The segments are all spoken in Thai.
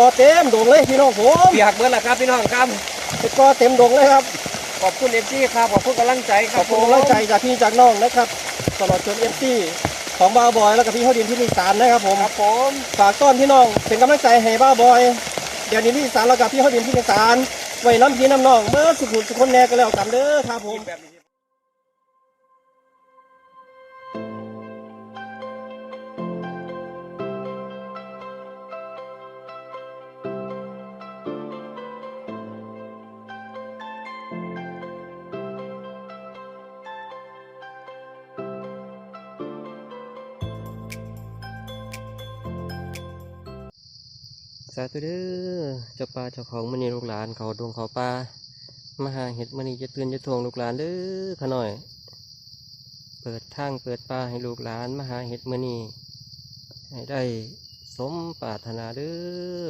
กอเต็มดงเลยพี่น้องผมเปียกเบิดละครับพี่น้องครับเห็ดกอเต็มดงเลยครับ ขอบคุณเอฟซีครับขอบคุณกำลังใจคขรัอบบคุณกำลังใจจากพี่จากน้องนะครับ ตลอดจนเอฟซีของบ้าบอยแล้วก็พี่เขาดินที่นี่สารนะครับผมครับผมฝากต้อนพี่น้องเป็นกำลังใจให้บ้าบอย เดี๋ยวนี้ที่สารแล้วกับพี่เขาดินที่นี่สารไว้น้ำพี่น้ำน้องเมื่อสุขุมสุขคนแน่ก็แล้วกันเด้อครับผม แบบนี้าธุเด้อเจ้าป่าเจ้าของมันนี่ลูกหลานเขาดวงเขาป่ามาหาเห็ดมันนี่จะเตือนจะทวงลูกหลานเด้อขะหน่อย เปิดทางเปิดป่าให้ลูกหลานมาหาเห็ดมันนี่ให้ได้สมปรารถนาเด้อ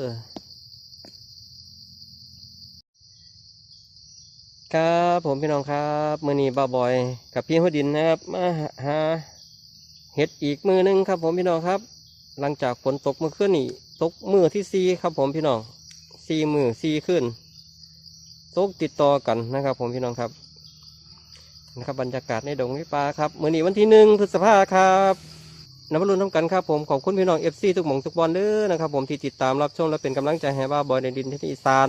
ครับผมพี่น้องครับมือนีบ่าบอย กับพี่หัวดินนะครับมาหาเห็ดอีกมือหนึงครับ ผมพี่น้องครับ หลังจากฝนตกเมื่อคืนนี้ ตกมือที่สี่ครับผมพี่น้องสี่มือสี่ขึ้นตกติดต่อกันนะครับ ผมพี่น้องครับนะครับบรรยากาศในดงในป่าครับมื่อนี้วันที่หนึ่งพฤษภาครับน้ำมาลุ้นน้ำกันครับผมขอบคุณพี่น้องเอฟซีทุกหม่องทุกบอลเด้อนะครับผมที่ติดตามรับชมและเป็นกำลังใจให้บ้าบอยในดินที่อีสาน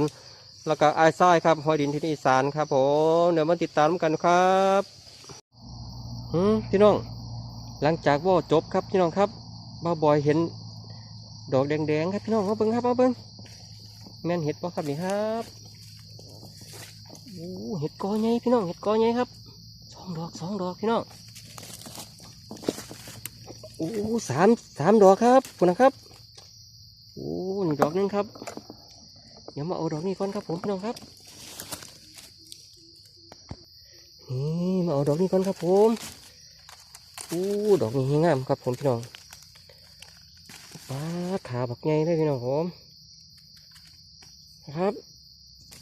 แล้วก็ไอ้ทรายครับหอยดินที่อีสานครับผมเดี๋ยวมาติดตามกันครับพี่น้อง หลังจากว่าจบครับพี่น้องครับบ้าบอยเห็น ดอกแดงๆครับพี่น้องมาเบิ้งครับมาเบิ้งแม่นเห็ดป่ครับนี่ครับโอ้เห็ดกอใหญ่พี่น้องเห็ดกอใหญ่ครับสองดอกสองดอกพี่น้องโอ้สามสามดอกครับคุณนะครับโอ้หนี่งดอกนึงครับเดี๋ยวมาเอาดอกนี้ก่อนครับผมพี่น้องครับนี่มาเอาดอกนี้ก่อนครับผมโอ้ดอกนี้งามครับผมพี่น้อง ปลาขาบักใหญ่เลยพี่น้องผมนะครับ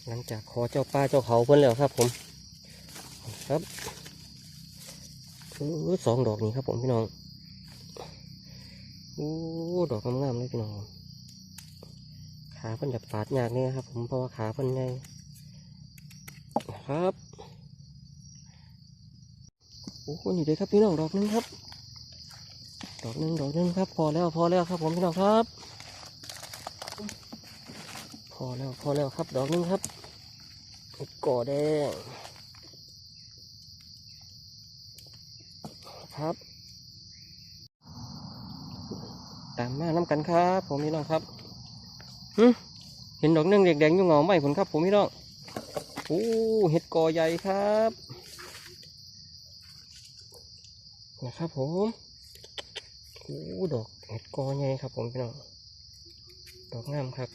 หลังจากขอเจ้าป้าเจ้าเขาเพิ่นแล้วครับผม ครับสองดอกนี้ครับผมพี่น้องโอ้ดอกงามๆเลยพี่น้องขาเพิ่นจะปาดยากเนี่ยครับ ผมเพราะว่าขาเพิ่นใหญ่ครับโอ้นี่เลยครับพี่น้องดอกนึงครับ ดอกหนึ่งดอกหนึ่งครับ พอแล้วพอแล้วครับผมพี่น้องครับ พอแล้วพอแล้วครับ ดอกหนึ่งครับก่อแดงครับ ตามมาน้ำกันครับ ผมพี่น้องครับเห็นดอกหนึ่งแดงๆอยู่เงาไหมผมครับ ผมพี่น้องโอ้เห็ดกอใหญ่ครับ นะครับผม ดอกเห็ดกอใหญ่ครับ ผมพี่น้อง ดอกงามครับ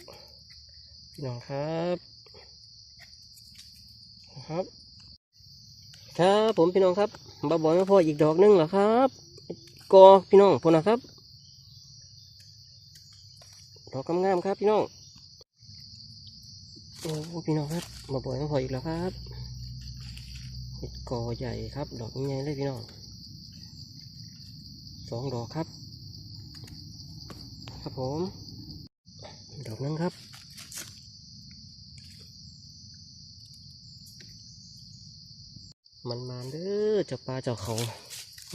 พี่น้องครับครับ ครับผมพี่น้องครับบาบอยมาพออีกดอกหนึงเหรอครับ กอพี่น้องพอนะครับ ดอกงามครับพี่น้องโอ้พี่น้องครับบาบอยมาพออีกแล้วครับเห็ดกอใหญ่ครับ ดอกใหญ่เลยพี่น้องสองดอกครับ ครับผม ดอกนั้นครับมันมาเด้อเจ้าปลาเจ้าเขา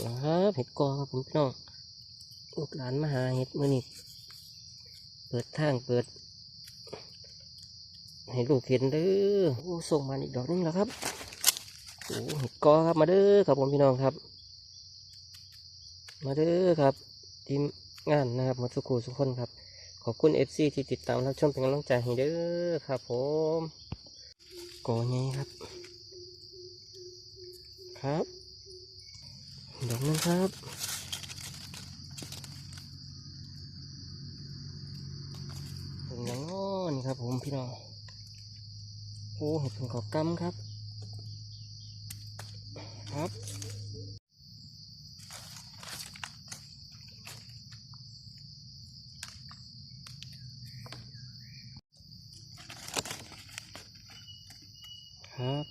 นะครับเห็ดกอครับผมพี่น้องลูกหลานมาหาเห็ดมื่อนี้เปิดทางเปิด ให้ลูกเห็นเด้อโอ้ส่งมาอีกดอกนึงแล้วครับโอ้เห็ดกอครับมาเด้อครับผมพี่น้องครับ มาเด้อครับทีม งานนะครับมาสุกูทุกคนครับ ขอบคุณเอฟซีที่ติดตามรับชมเป็นกำลังใจให้เด้อครับผมกอไงครับ ครับดอกนึงครับเป็นอยังง้อนี่ครับผมพี่น้องโอ้เห็ดเป็นขอบกำครับ ครับ ครับ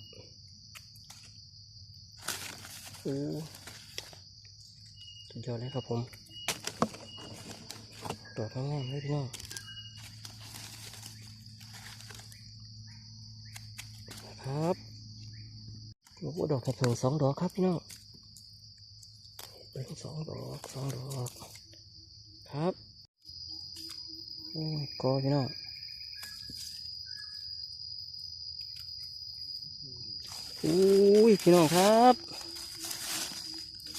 โอ้สุดยอดเลยครับผมตัวข้างล่างเลยพี่น้องครับโอ้ดอกแคปเพิงสองดอกครับพี่น้องเป็นสองดอกสองดอก ครับ โอ้ก็พี่น้อง อุ้ยพี่น้องครับ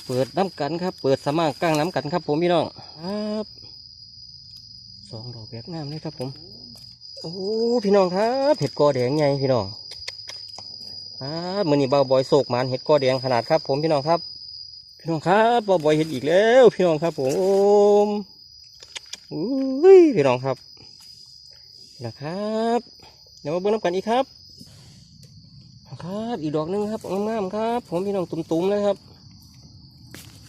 เปิดน้ำกันครับ เปิดสมางกลางน้ำกันครับ ผมพี่น้องครับสองดอกแบบงามเลยครับผมโอ้พี่น้องครับเห็ดกอแดงไงพี่น้องครับมือนี้เบาบอยโศกมันเห็ดกอแดงขนาดครับ ผมพี่น้องครับ พี่น้องครับเบาบอยเห็ดอีกแล้ว พี่น้องครับผมอุ้ยพี่น้องครับนะครับเดี๋ยวมาเบิ้งน้ำกันอีกครับ ครับอีกดอกหนึงครับงามๆครับ ผมพี่น้องตุ่มๆเลยครับ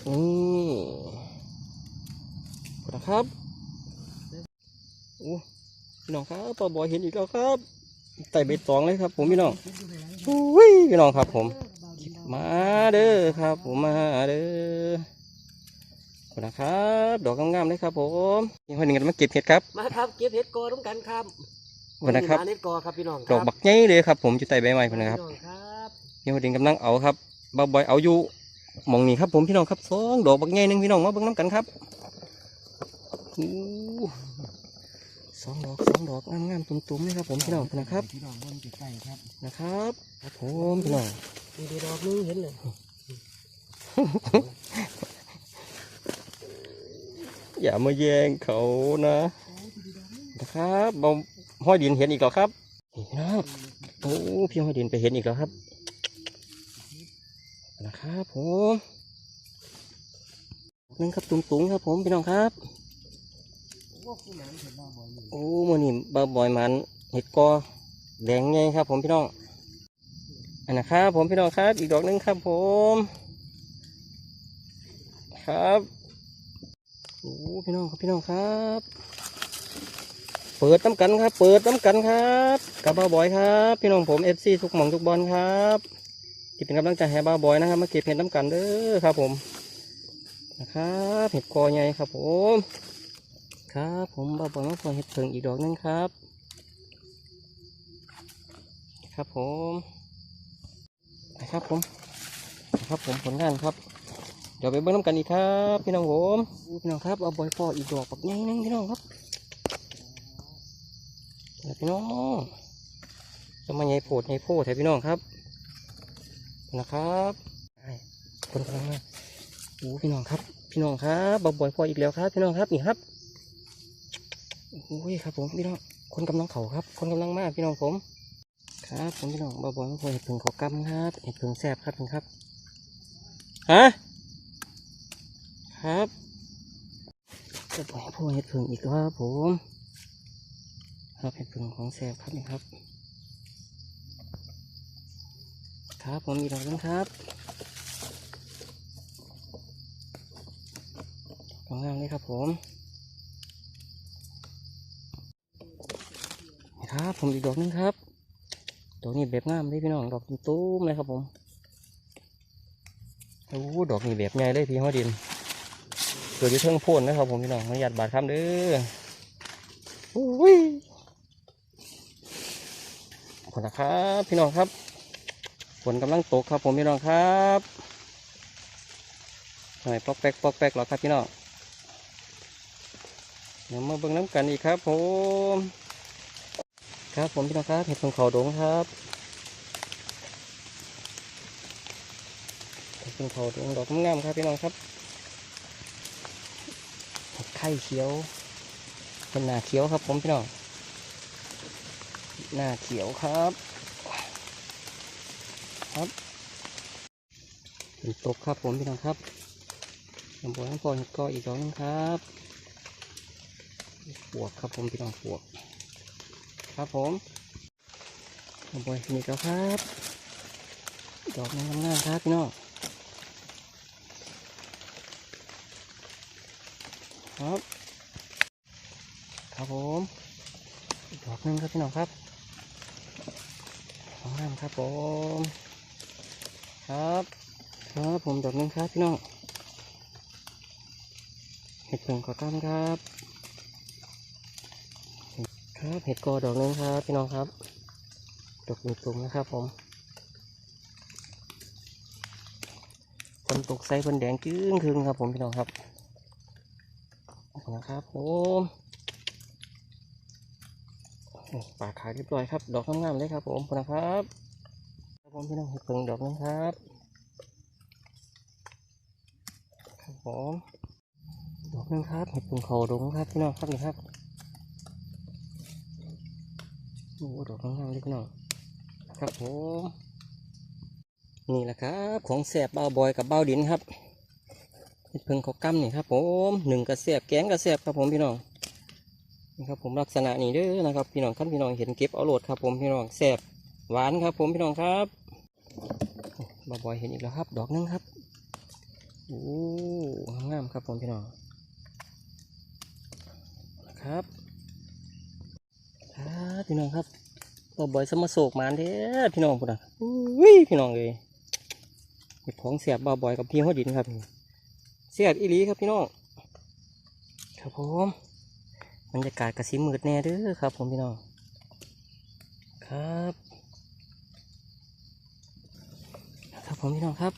นี่นะครับโอ้พี่น้องครับเบาบอยเห็นอีกแล้วครับไต่เบ็ดตองเลยครับ ผมพี่น้องอุ้ยพี่น้องครับ ผมมาเด้อครับ ผมมาเด้อขอบคุณนะครับ ดอกงามๆเลยครับ ผมนี่คนหนึ่งมาเก็บเห็ดครับมาครับเก็บเห็ดกอร่วมกันครับ คุณนะครับมาเห็ดกอครับพี่น้องคดรัอกบักใหญ่เลยครับ ผมอยู่ใต้ใบไม้คนนะครับพี่น้องครับนี่คนหนึ่งกำลังเอาครับบ่าวบอยเอาอยู่หมองนี้ครับ ผมพี่น้องครับสองดอกบักใหญ่หนึ่งพี่น้องมาเบิ่งน้ำกันครับอู้สองดอกสองดอกงามๆตุ่มๆเลยครับ ผมพี่น้องนะครับพี่น้องบนใกล้ๆครับนะครับครับผมพี่น้องมีดีดอกนึงเห็นเลยอย่ามาแย่งเขานะนะครับเบา ห้อยดินเห็นอีกแล้วครับนี่พี่น้องโอ้พี่ห้อยดินไปเห็นอีกแล้วครับนะครับผมนึงครับตุงๆครับผมพี่น้องครับ โอ้คือน้ำเห็นบ้าบอยอยู่โมนี่บาบอยมันเห็ดกอแดงไงครับ ผมพี่น้องอันนะครับผมพี่น้องครับ อีกดอกหนึงครับ ผม ครับโอ้พี่น้องครับพี่น้องครับ เปิดน้ำกันครับ เปิดน้ำกันครับกับบ้าบอยครับ พี่น้องผมเอฟซีทุกหม่องทุกบอลครับที่เป็นกำลังใจให้บ้าบอยนะครับ มาเก็บเห็ดน้ำกันเด้อครับผมนะครับเห็ดกอใหญ่ครับผม ครับผมบ้าบอยมาพอเห็ดเพิงอีกดอกนึงครับ ครับผมครับผมครับผมผลงานครับ เดี๋ยวไปเบิ้งน้ำกันอีกครับ พี่น้องผมพี่น้องครับเอาบอยพออีกดอกปักใหญ่นึงพี่น้องครับ พี่น้องจะมาใหญ่โพดใหญ่โพดแถวพี่น้องครับ นะครับไอ้คนกำลังมาอู้พี่น้องครับ พี่น้องครับบาบ่อยพออีกแล้วครับ พี่น้องครับนี่ครับโอ้ยครับผมพี่น้องคนกำลังเข่าครับ คนกำลังมากพี่น้องผม ครับผมพี่น้องบาบ่อยมาพอเห็ดเพิงขอกำครับเห็ดเพิงแซ่บครับพี่ครับฮะครับจะปล่อยพ่อเห็ดเพิงอีกแล้วครับผม ครับเห็ดเพิงของแซบครับนี่ครับ ครับผมมีดอกนึงครับงามเลยครับผมครับผมอีกดอกหนึงครับดอกนี้แบบงามเลยพี่น้องดอกตุ้มเลยครับผมโอ้โหดอกนี้แบบใหญ่เลยพี่หัวดินเกิดอยู่เทิงพ่นนะครับผมพี่น้องมาหยัดบาดคำเด้อโอ้ย ขอบคุณนะครับ พี่น้องครับฝนกำลังตกครับผมพี่น้องครับหน่อยปอกแป๊กปอกแป๊กหรอครับพี่น้องเดี๋ยวมาเบิ่งน้ำกันอีกครับ ผม ครับผมพี่น้องครับเห็ดเพิงเขาดงครับเห็ดเพิงเขาดงดอกงามครับพี่น้องครับเห็ดไข่เขียวเป็นหน้าเขียวครับผมพี่น้อง หน้าเขียวครับ ครับเป็นตกครับผมพี่น้องครับลำบาน้ำพอเห็ดกออีกดอกหนึงครับปวกครับผมพี่น้องปวก ครับผมลำบากมีแล้วครับ ดอกงามๆครับพี่น้องครับ ครับผมดอกหนึงครับพี่น้องครับ งามครับผมครับ ครับผมดอกนึงครับพี่น้องเห็ดเพิ่งขอตั้มครับ ครับเห็ดกอดอกนึงครับพี่น้องครับ ดอกหนึ่งตุ่นะครับผมฝนตกใส่ฝนแดงจึ้งคึงครับผมพี่น้องครับนะครับผม ปากขายเรียบร้อยครับ ดอกงามๆเลยครับ ผมนะครับครับผมพี่น้องเห็ดเพิ่งดอกนึงครับครับผมดอกนึงครับเห็ดเพิ่งเขาดงครับพี่น้องครับนี่ครับโอ้ดอกงามๆเลยพี่น้องครับผมนี่แหละครับ ของแสบเบาบอยกับเบาดินครับเห็ดเพิ่งเขากำนี่ครับ ผมหนึ่งกระแสบแกงกระแสบครับผมพี่น้อง นี่ครับผมลักษณะนี้เด้อนะครับ พี่น้องขั้นพี่น้องเห็นเก็บเอาโหลดครับ ผมพี่น้องแสบหวานครับ ผมพี่น้องครับบาบอยเห็นอีกแล้วครับ ดอกนึงครับโอ้งามๆครับผมพี่น้องนะครับครับพี่น้องครับบ่บ่อยสมโศกมานเด้อพี่น้องพุ่นน่ะอุ้ยพี่น้องเอ้ยเห็ดของเสียบบ่บ่อยกับพี่หัวดินครับเสียบอีหลีครับพี่น้องครับผม บรรยากาศกระซิมืดแน่เด้อครับ ผมพี่น้องครับครับผมพี่น้องครับ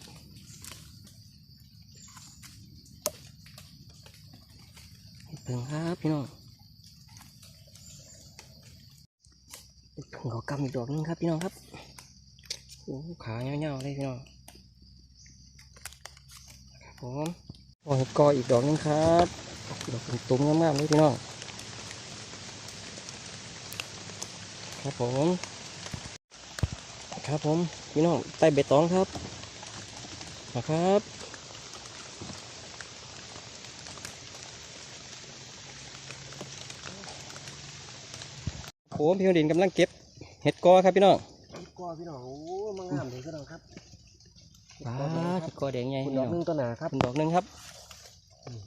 เพิ่งครับพี่น้องผมขอกำอีกดอกนึงครับพี่น้องครับโอ้ขาเงาๆเลยพี่น้องครับผมโอ้เห็ดกออีกดอกนึงครับดอกเป็นตุ้มงามๆเลยพี่น้อง ครับผมครับผมพี่น้องใต้เบตตองครับนะครับผมพี่วดินกำลังเก็บเห็ดกอครับพี่น้องกอพี่น้องโอ้มางามเลยพี่น้องครับว้าเห็ดกอแดงใหญ่คุณพี่ดน้ออกงหนึงตัวหนาครับเป็นดอกหนึงครับ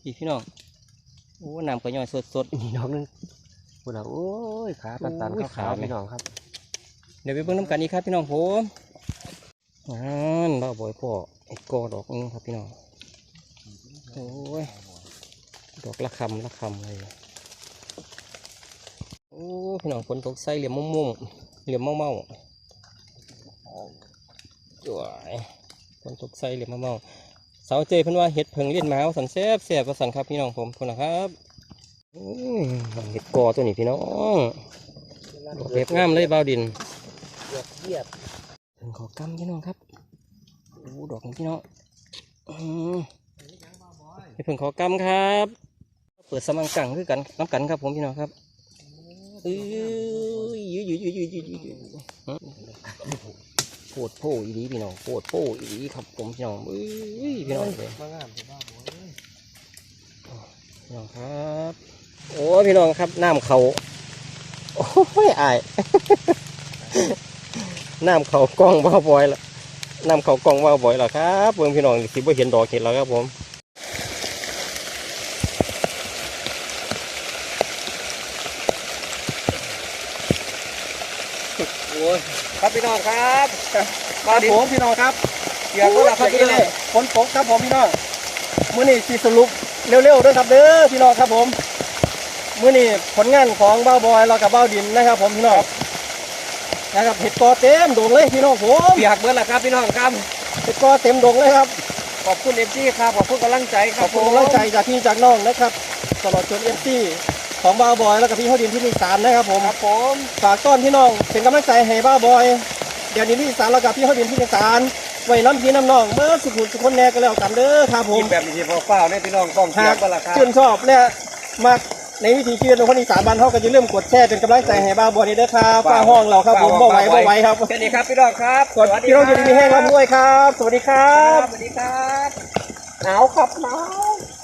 อีกพี่น้องโอ้น้ำก็ย่อยสดอีกดอกหนึง คุณดอกโอ้ยขาตันโอ้ยๆขาขาวไหมๆพี่น้องครับๆเดี๋ยวไปเบิ่งน้ำกันอีกครับพี่น้องผมนั่นเราบ่อยพ่อเห็ดกอดอกหนึงครับพี่น้องโอ้ยดอกละคำละคำเลยโอ้พี่น้องฝนตกใส่เหลี่ยมมุมๆเหลี่ยมเมาๆจ้วยฝนตกใส่เหลี่ยมเมาๆสาวเจเพิ่นว่าเห็ดเพิงเลียนหมาว่าสันแซ่บแซ่บว่าสันครับพี่น้องผมคนนะครับอืม เห็ดกอตัวนี้พี่น้องเล็บงามเลยบ่าวดินเหยียบเหยียบเพิ่งขอกำพี่น้องครับโอ้ดอกนี้พี่น้องอืมเห็ดเพิ่งขอกำครับ เปิดสมังกังคือกันน้ำกันครับผมพี่น้องครับเอ้ยยืดยืดยืดยืดยืดยืดยืดโปวดโพอีดีพี่น้องโปวดโพอีดีครับผมพี่น้องเอ้ยพี่น้องเลยพี่น้องครับ โอ้ยพี่น้องครับน้ำเขาโอ้ยอายน้ำเขากล้องว่าบอยละน้ำเขากล้องว่าบอยละครับเพื่อนพี่น้องสิบ่เห็นดอกเห็นแล้วครับผมโอ้ยครับพี่น้องครับมาผมพี่น้องครับเสียงก็หลับครับพี่น้องฝนตกครับผมพี่น้องมื้อนี้สิสรุปเร็วๆด้วยครับเด้อพี่น้องครับผม มื้อนี้ผลงานของบ้าวบอยเรากับบ้าวดินนะครับ ผมพี่น้องนะครับเห็ดกอเต็มดงเลยพี่น้องผมเปียกเบิดละครับพี่น้องครับเห็ดกอเต็มดงเลยครับขอบคุณเอฟซีครับขอบคุณกำลังใจคขรัอบบคุณกำลังใจจากพี่จากน้องนะครับตลอดจนเอฟซีของบ้าวบอยแล้วกับพี่เขาดินที่มีสารนะครับผมครับผมฝากต้อนพี่น้องเป็นกำลังใจให้บ้าวบอยเดี๋ยวนี้ที่สารแล้วกับพี่เขาดินที่มีสารไว้น้ำพี่น้ำน้องเมื่อสุขุมสุขคนแน่ก็แล้วกันเด้อครับผมกินแบบนี้พอเปล่าเนี่ยพี่น้องต้องเปียหากกเบิดละครับชื่นชอบและมัก ในวิธีชีวิตของคนอีสานบ้านเขาก็อย่าลืมกดแชร์เป็นกำลังใจให้บ้าวบอยเด้อครับฝ้าห้องเราครับผมบ่ไหวบ่ไหวครับแค่นี้ครับพี่น้องครับกดพี่น้องอยู่ดีมีแห้งรับด้วยครับ สวัสดีครัครับบสวัสดีครับหนาวครับหนาว